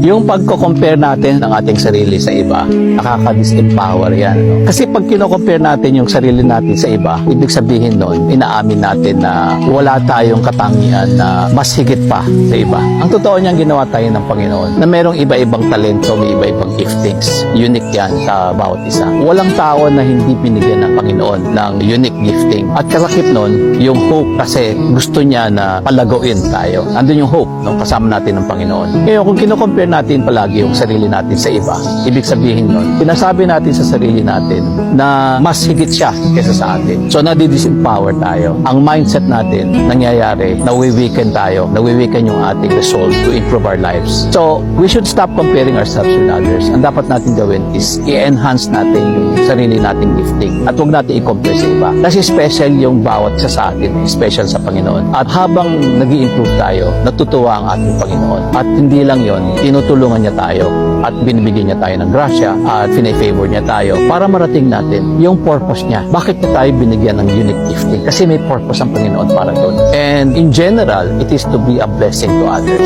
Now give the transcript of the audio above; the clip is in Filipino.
Yung pagko-compare natin ng ating sarili sa iba, nakaka-disempower yan. No? Kasi pag kino-compare natin yung sarili natin sa iba, ibig sabihin nun, inaamin natin na wala tayong katangian na mas higit pa sa iba. Ang totoo niyang ginawa tayo ng Panginoon, na merong iba-ibang talento, may iba-ibang giftings. Unique yan sa bawat isa. Walang tao na hindi binigyan ng Panginoon ng unique gifting. At kasakit nun, yung hope kasi gusto niya na palaguin tayo. Andun yung hope nung kasama natin ng Panginoon. Ngayon, kung kino-compare natin palagi yung sarili natin sa iba, ibig sabihin nun, pinasabi natin sa sarili natin na mas higit siya kaysa sa atin. So, nadi-disempower tayo. Ang mindset natin, nangyayari, nawi-weaken tayo, nawi-weaken yung ating resolve to improve our lives. So, we should stop comparing ourselves with others. Ang dapat natin gawin is i-enhance natin yung sarili nating gifting at huwag natin i-compare sa iba. Kasi special yung bawat isa sa atin, special sa Panginoon. At habang nag improve tayo, natutuwa ang ating Panginoon. At hindi lang yon, tinutulungan niya tayo at binibigyan niya tayo ng grasya at fine-favor niya tayo para marating natin yung purpose niya. Bakit niya tayo binigyan ng unique gifting? Kasi may purpose ang Panginoon para doon. And in general, it is to be a blessing to others.